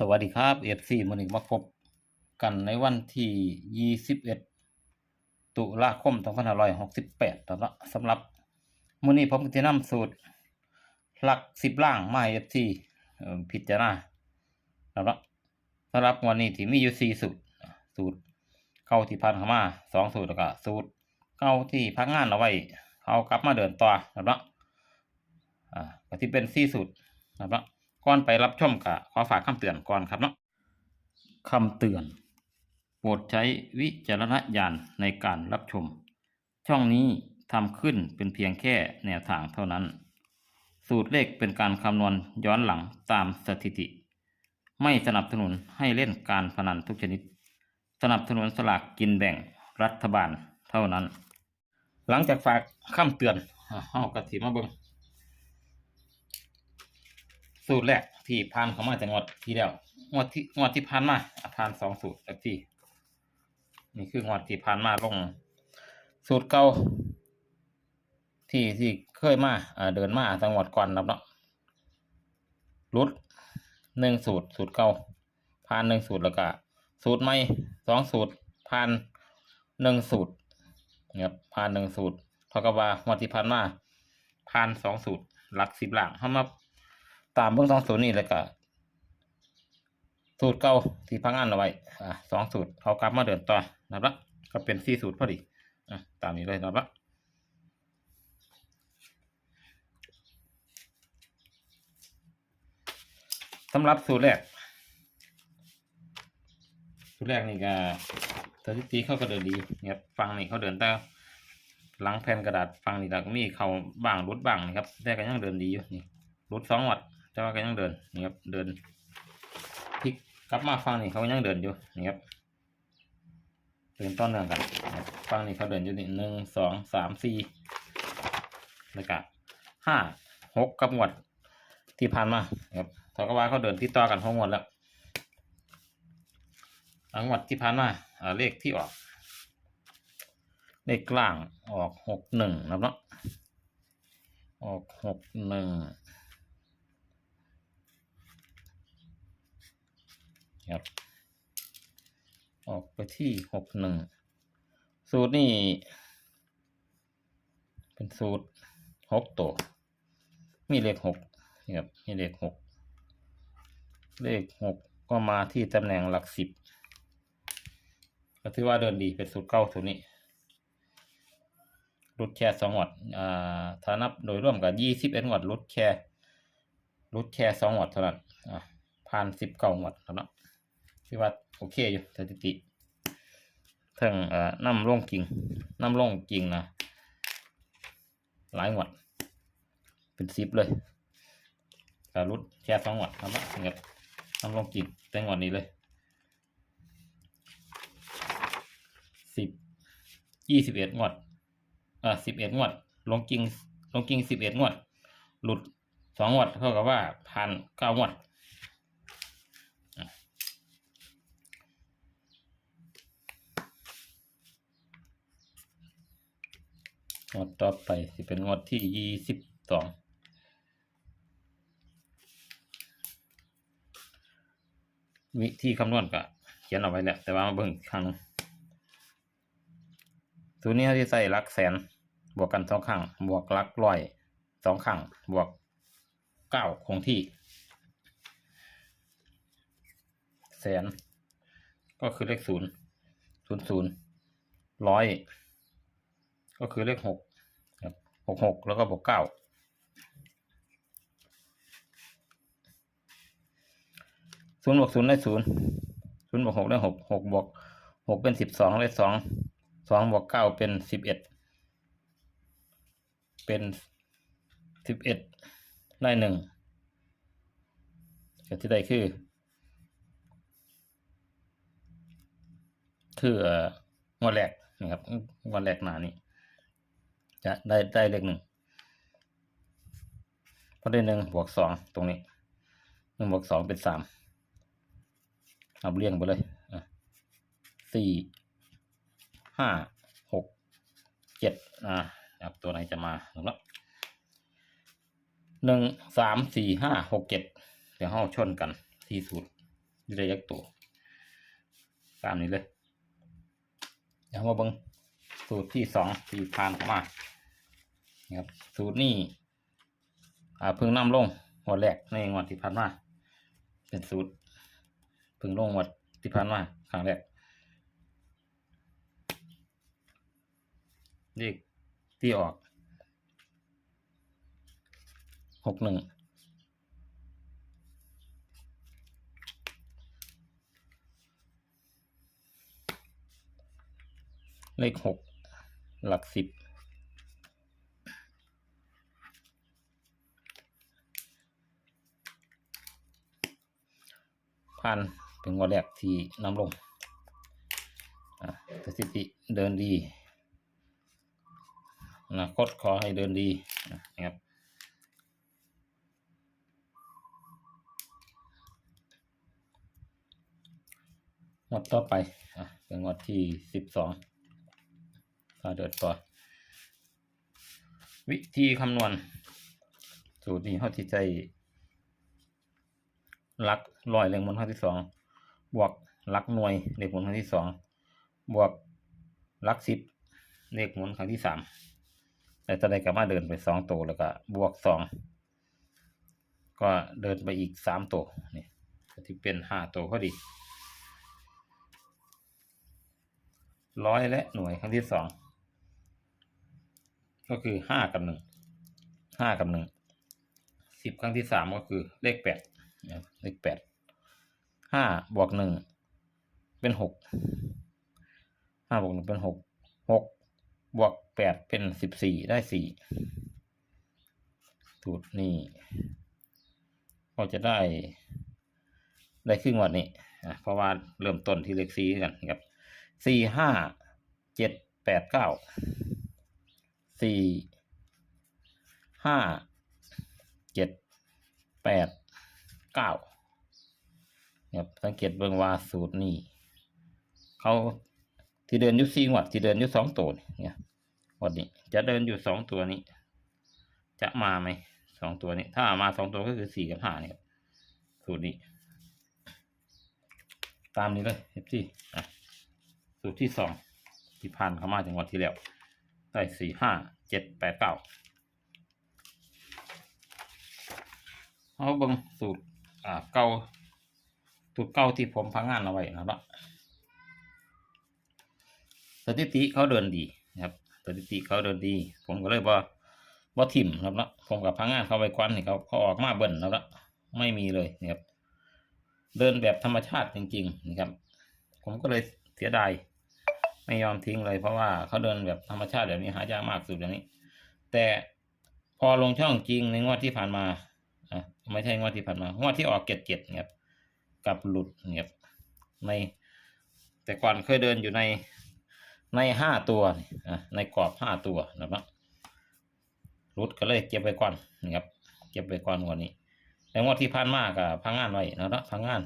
สวัสดีครับ FC มื้อนี้มาพบกันในวันที่ 21 ตุลาคม 2568แล้วเนาะสำหรับมื้อนี้ผมจะนำสูตร หลัก 10 ล่างมาเอ่อพิจารณาแล้วเนาะสำหรับวันนี้ที่มีอยู่ 4 สูตร สูตรเก่าที่พันเข้ามา 2 สูตรแล้วก็สูตรเก่าที่พักงานเอาไว้เอากลับมาเดินต่อแล้วเนาะอ่าก็ที่เป็น 4 สูตรแล้วเนาะ ก่อนไปรับชมกะขอฝากคำเตือนก่อนครับเนาะคำเตือน โปรดใช้วิจารณญาณในการรับชม ช่องนี้ทำขึ้นเป็นเพียงแค่แนวทางเท่านั้น สูตรเลขเป็นการคำนวณย้อนหลังตามสถิติ ไม่สนับสนุนให้เล่นการพนันทุกชนิด สนับสนุนสลากกินแบ่งรัฐบาลเท่านั้น หลังจากฝากคำเตือนอ่าเฮากระถิมาเบิง สูตรแรกที่ผ่านเข้ามาจากงวดที่แล้วงวดที่งวดที่ผ่านมาอะผ่านสองสูตรแล้วที่ นี่คืองวดที่ผ่านมาลง สูตรเก่าที่ที่เคยมาเดินมาจังหวัดก่อนนับเนาะรุดหนึ่งสูตร สูตรเก่าผ่านหนึ่งสูตรแล้วก็สูตรใหม่สองสูตรผ่านหนึ่งสูตรเนะครับผ่านหนึ่งสูตรเท่ากับว่างวดที่ผ่านมาผ่านสองสูตรหลักสิบหลังเข้ามา ตามเบื้องสองสูตรนี่เลยก็สูตรเก่าที่พังงานเอาไว้อ่าสองสูตรเขากลับมาเดินต่อนะครับก็เป็นสี่สูตรพอดีอะตามนี้เลยนะครับสำหรับสูตรแรก สูตรแรกนี่ก็สถิติเขาก็เดินดีนะครับฟังนี่เขาเดินแต่หลังแผ่นกระดาษฟังนี่เราก็มีเขาบ้างรุดบ้างนะครับแต่ก็ยังเดินดีอยู่นี่รุดสองวัด แต่ว่าก็ยังเดินนี่ครับเดินพลิกกลับมาฟังนี่เขายังเดินอยู่นี่ครับเดินต้อนเนื่องกันฟังนี่เขาเดินอยู่นี่หนึ่งสองสามสี่แล้วก็ห้าหกกับงวดที่ผ่านมาครับเท่ากับว่าเขาเดินที่ต่อกันหกงวดแล้วอังวดที่ผ่านมาอ่าเลขที่ออก เลขกลางออกหกหนึ่งนะครับเนาะออกหกหนึ่ง ครับ ออกไปที่หกหนึ่งสูตรนี่ เป็นสูตรหกตัว มีเลขหกนะครับมีเลขหกเลขหกก็มาที่ตำแหน่งหลักสิบก็ถือว่าเดินดีเป็นสูตรเก้าสูตรนี้รุดแค่สองวัดอ่าถ้านับโดยร่วมกับยี่สิบเอ็ดวัดรุดแค่รุดแค่สองวัดเท่านั้นอ่าผ่านสิบเก้าวัดแล้วเนาะ คือว่าโอเคอยู่สถิติทั้งเอ่อน้ำลงกิ่งน้ำลงกิ่งนะหลายหวัดเป็นสิบเลยแต่รุดแค่สองหวัดครับว่าเงี้ยน้ำลงกิ่งแต่งวันนี้เลยสิบยี่สิบเอ็ดงวดอ่าสิบเอ็ดงวดลงกิ่งลงกิ่งสิบเอ็ดงวด หลุดสองงวดเท่ากับว่าผ่านเก้างวด งวดต่อไปสิเป็นงวดที่ยี่สิบสองวิธีคำนวณก็เขียนเอาไว้แล้วแต่ว่ามาเบิ่งอีกครั้งหนึงตัวนี้เขาที่ใส่หลักแสนบวกกันสองข้างบวกหลักร้อยสองข้างบวกเก้าคงที่ แสน ก็คือเลขศูนย์ศูนย์ศูนย์ร้อยก็คือเลขหก บหกหกแล้วก็บวกเก้าศูนย์บวกศูนย์ได้ศูนย์ศูนย์บวกหกได้หกหกบวกหกเป็นสิบสองได้สองสองบวกเก้าเป็นสิบเอ็ดเป็นสิบเอ็ดได้หนึ่งก็ที่ได้คือ คือเอ่องวดแรกนะครับงวดแรกหนานี้ จะได้ได้เลขหนึ่งเพอได้หนึ่งบวกสองตรงนี้หนึ่งบวกสองเป็นสามเอาเรียงไปเลยสี่ห้าหกเจ็ดอ่าครับตัวไหนจะมาถูกแล้วหนึ่งสามสี่ห้าหกเจ็ดเดี๋ยวห้าชนกันที่สุดได้ยักตัวตามนี้เลย เดี๋ยวมาเบิ่งสูตรที่สองที่ผ่านเข้ามา นะครับสูตรนี้อ่าเพิ่งนำลงงวดแรกในงวดที่ผ่านมาเป็นสูตรเพิ่งลงงวดที่ผ่านมาครั้งแรกเลขที่ออกหกหนึ่งเลขหกหลักสิบ พันเป็นงวดแรกที่นำลงสถิติเดินดีอนาคตขอให้เดินดีนะครับงวดต่อไปอะเป็นงวดที่สิบสองก็เดินต่อวิธีคำนวณ สูตรนี้เขาที่ใจ ลักร้อยเลขหมุนครั้งที่สองบวกลักหน่วยเลขหมุนครั้งที่สองบวกลักสิบเลขหมุนครั้งที่สามแต่ตอนใดกลับมาเดินไปสองตัวแล้วก็บวกสองก็เดินไปอีกสามตัวนี่ก็ที่เป็นห้าตัวพอดีร้อยและหน่วยครั้งที่สองก็คือห้ากับหนึ่งห้ากับหนึ่งสิบครั้งที่สามก็คือเลขแปด เลขแปดห้าบวกหนึ่งเป็นหกห้าบวกหนึ่งเป็นหกหกบวกแปดเป็นสิบสี่ได้สี่สูตรนี้ก็จะได้ ได้ครึ่งวันนี้เพราะว่าเริ่มต้นที่เลขสี่กันครับสี่ห้าเจ็ดแปดเก้าสี่ห้าเจ็ดแปด เก้าครับสังเกตเบิ่งว่าสูตรนี้เขาที่เดินอยู่สี่งวัดที่เดินอยู่สองตัวเนี่ยวันนี้จะเดินอยู่สองตัวนี้ จะมาไหมสองตัวนี้ ถ้ามาสองตัวก็คือสี่กับห้านี่ครับสูตรนี้ ตามนี้เลยเอฟซีอะสูตรที่สองที่ผ่านเข้ามาจังหวัดที่แล้วได้สี่ห้าเจ็ดแปดเก้าเอาเบิ่งสูตร อ่าเก่าสูตรเก่าที่ผมพังงานเอาไว้นะครับสถิติเขาเดินดีนะครับสถิติเขาเดินดี ผมก็เลยบ่บ่าทิมครับนะผมกับพังงานเขาไปกวนนี่เขาเขาออกมาเบิ่นแล้วละไม่มีเลยนะครับ เดินแบบธรรมชาติจริง ๆ นะครับ ผมก็เลยเสียดายไม่ยอมทิ้งเลยเพราะว่าเขาเดินแบบธรรมชาติแบบนี้หายากมากสุดแบบนี้ แต่พอลงช่องจริงในงวดที่ผ่านมา อะไม่ใช่งวดที่ผ่านมางวดที่ออกเจ็ดเจ็ดเนี่ยกับหลุดเนี่ยใน แต่ก่อนเคยเดินอยู่ในในห้าตัวอะในกรอบห้าตัวนะครับหลุดก็เลยเก็บไปก่อนนะครับเก็บไปก่อนงวันนี้แต่งวดที่ผ่านมากับพังงานไว้นะครับพังงาน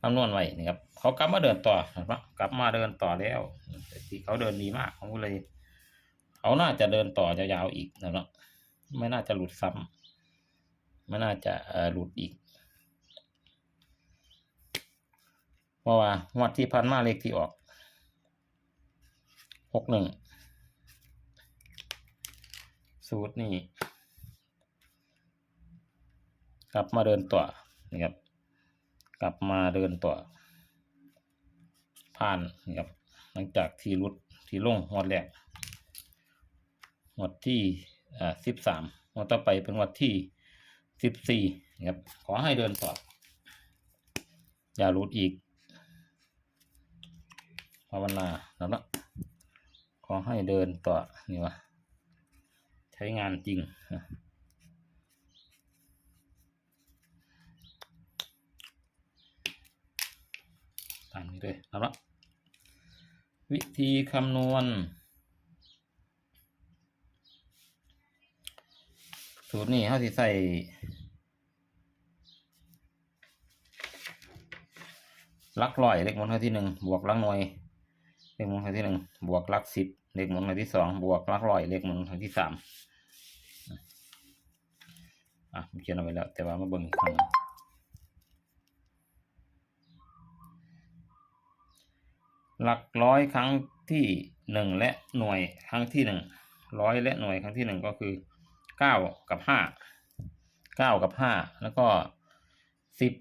คำนวณไว้นี่ครับ เขากลับมาเดินต่อนะครับกลับมาเดินต่อแล้วแต่ที่เขาเดินดีมากผมก็เลยเขาน่าจะเดินต่อยาวๆอีกนะครับไม่น่าจะหลุดซ้ำ ม่น่าจะหลุดอีก เพราะว่างวดที่พันมาเลขที่ออกหกหนึ่งสูตรนี่กลับมาเดินต่อนะครับ กลับมาเดินต่อ ผ่านนะครับหลังจากที่รุดที่ลงหวดแรกหวดที่อ่าสิบสามหวดต่อไปเป็นหวดที่ สิบสี่นะครับ ขอให้เดินต่อ อย่ารุดอีกภาวนาแล้วนะขอให้เดินต่อ นี่วะ ใช้งานจริงตามนี้เลยเอาละวิธีคำนวณ สูตรนี้เขาสิใส่ลักร้อยเลขมุนครั้งที่หนึ่งบวกลักหน่วยเลขมุนครั้งที่หนึ่งบวกลักสิบเลขมุนครั้งที่สองบวกลักร้อยเลขมุนครั้งที่สามอะผมเขียนเอาไว้แล้ว แต่ว่ามาเบิ่งอีกครั้งหนึ่งหลักร้อยครั้งที่หนึ่งและหน่วยครั้งที่หนึ่งร้อยและหน่วยครั้งที่หนึ่งก็คือ เก้ากับห้าเก้ากับห้าแล้วก็สิบ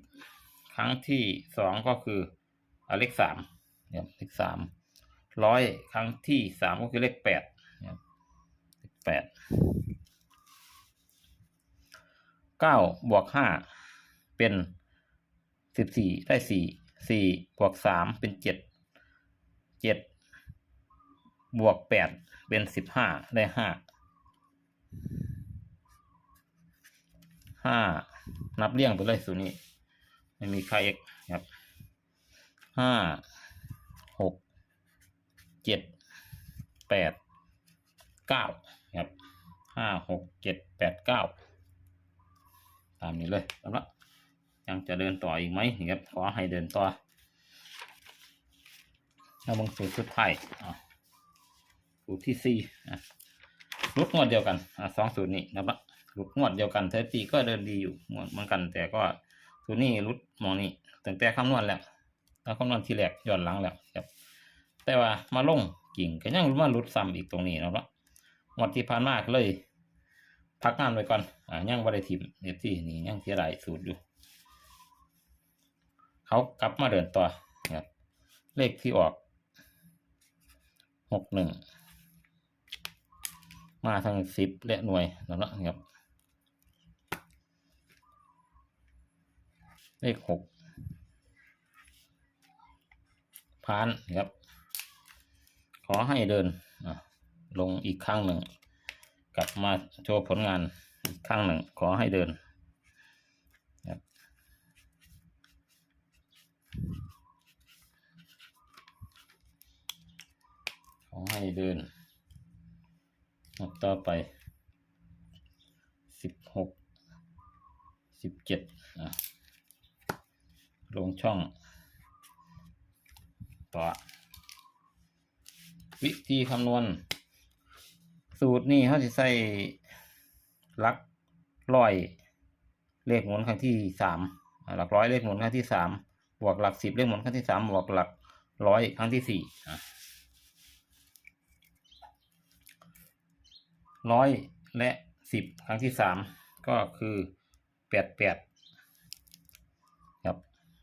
ครั้งที่สองก็คือเลขสามเนี่ยเลขสามร้อยครั้งที่สามก็คือเลขแปดเนี่ยเลขแปดเก้าบวกห้าเป็นสิบสี่ได้สี่สี่บวกสามเป็นเจ็ดเจ็ดบวกแปดเป็นสิบห้าได้ห้า ห้านับเลี่ยงไปเลยสูตรนี้ ไม่มีค่า x ครับห้าหกเจ็ดแปดเก้าครับห้าหกเจ็ดแปดเก้าตามนี้เลยสำหรับยังจะเดินต่ออีกไหมนี่ครับขอให้เดินต่อแล้วมึงสูตรสุดท้ายอะสูตรที่สี่อะรุดงวดเดียวกันอะสองสูตรนี้นะครับุดงวดเดียวกันเทตีก็เดินดีอยู่เหมือนกัน แต่ก็สูนี้รุดมองนี้ตั้งแต่คำนวณแล้วแล้วคำนวณทีแรกย้อนหลังแล้วครับ แต่ว่ามาลงกิ่งก็ยังมารุดซ้ำอีกตรงนี้นะครับงวดที่ผ่านมากเลย พักงานไว้ก่อนอ่ายังบริทิมเดี๋ยวที่นี่ยังเสียดายสูตรอยู่ เขากลับมาเดินต่อครับเลขที่ออกหกหนึ่งมาทั้งสิบและหน่วยแล้วนะครับ เลขหกผ่านครับ ขอให้เดินลงอีกครั้งหนึ่ง กลับมาโชว์ผลงานอีกครั้งหนึ่ง ขอให้เดินครับขอให้เดินนับต่อไปสิบหกสิบเจ็ดอะ ลงช่องต่อวิธีคำนวณ สูตรนี้เขาจะใส่หลักร้อยเลขหมุนครั้งที่สามหลักร้อยเลขหมุนครั้งที่สามบวกหลักสิบเลขหมุนครั้งที่สามบวกหลักร้อยครั้งที่สี่ร้อยและสิบครั้งที่สามก็คือแปดแปด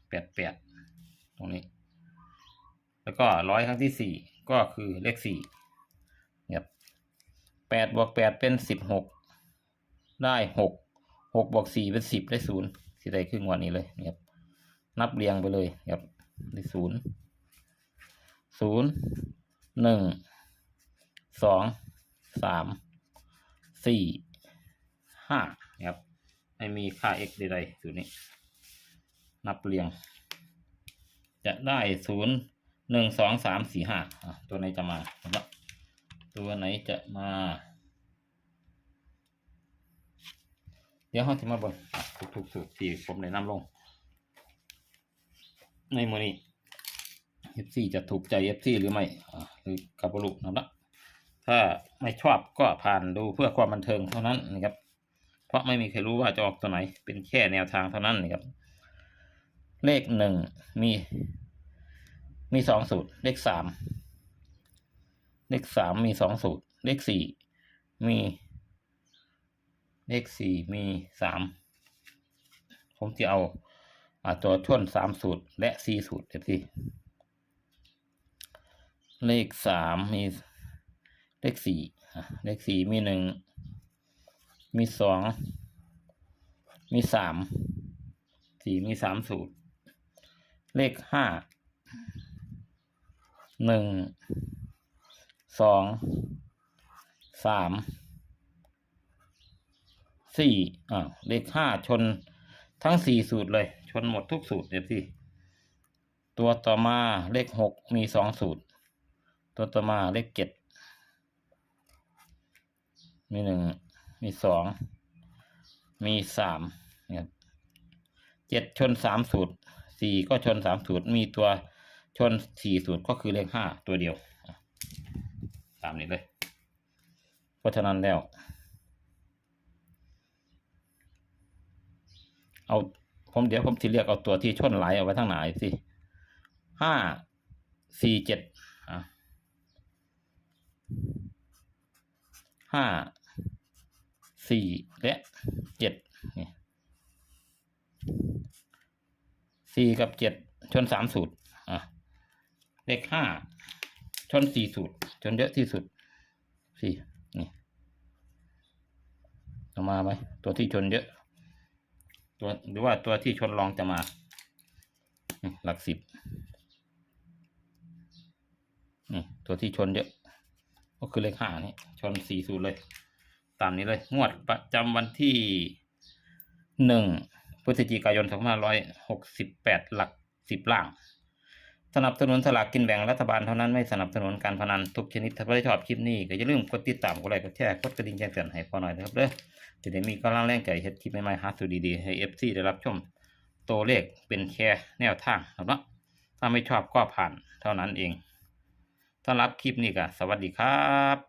แปดแปดตรงนี้ แล้วก็ร้อยครั้งที่สี่ก็คือเลขสี่ครับแปดบวกแปดเป็นสิบหกได้หกหกบวกสี่เป็นสิบได้ศูนย์สิได้ครึ่งวันนี้เลยนะครับนับเรียงไปเลยครับได้ศูนย์ศูนย์หนึ่งสองสามสี่ห้านะครับไม่มีค่า x ใดๆสูตรนี้ นับเรียง จะได้ศูนย์หนึ่งสองสามสี่ห้าอะตัวไหนจะมาครับตัวไหนจะมา เดี๋ยวเขาจะมาบนทุกๆสูตรที่ผมได้นำลง ในมือนี้ F4 จะถูกใจ F4 หรือไม่อ่าหรือกับบรุนะครับถ้าไม่ชอบก็ผ่านดูเพื่อความบันเทิงเท่านั้นนะครับ เพราะไม่มีใครรู้ว่าจะออกตัวไหน เป็นแค่แนวทางเท่านั้นนะครับ เลขหนึ่งมีมีสองสูตร เลขสามเลขสามมีสองสูตร เลขสี่มี เลขสี่มีสามผมจะเอาอตัวชนสามสูตร และสี่สูตรเดี๋ยวที่เลขสามมีเลขสี่อะเลขสี่มีหนึ่งมีสองมีสามสี่มีสามสูตร เลขห้าหนึ่งสองสามสี่อ่าเลขห้าชนทั้งสี่สูตรเลย ชนหมดทุกสูตรเดี๋ยวสิตัวต่อมาเลขหกมีสองสูตร ตัวต่อมาเลขเจ็ดมีหนึ่งมีสองมีสามเนะครับเจ็ดชนสามสูตร สี่ก็ชนสามสูตร มีตัวชนสี่สูตรก็คือเลขห้าตัวเดียว ตามนี้เลย เพราะฉะนั้นแล้ว เอาผมเดี๋ยวผมจะเรียกเอาตัวที่ชนไหลเอาไว้ทางไหนสิห้าสี่เจ็ดห้าสี่และเจ็ดนี่ สี่กับเจ็ดชนสามสูตรอะเลขห้าชนสี่สูตร ชนเยอะที่สุดสี่นี่จะมาไหมตัวที่ชนเยอะ ตัวหรือว่าตัวที่ชนรองจะมา หลักสิบนี่ตัวที่ชนเยอะ ก็คือเลขห้านี่ชนสี่สูตรเลย ตามนี้เลย งวดประจำวันที่หนึ่ง พฤศจิกายนสองพันห้าร้อยหกสิบแปดหลักสิบล่าง สนับสนุนสลากกินแบ่งรัฐบาลเท่านั้นไม่สนับสนุนการพนันทุกชนิดถ้าไม่ชอบคลิปนี้ก็อย่าลืมกดติดตามกดไลค์กดแชร์กดกระดิ่งแจ้งเตือนให้พอหน่อยนะครับเด้อจะได้มีกำลังแรงใจเฮ็ดคลิปใหม่ๆหาสูตรดีๆให้เอฟซีได้รับชมตัวเลขเป็นแค่แนวทางครับเนาะถ้าไม่ชอบก็ผ่านเท่านั้นเองต้อนรับคลิปนี้ก็สวัสดีครับ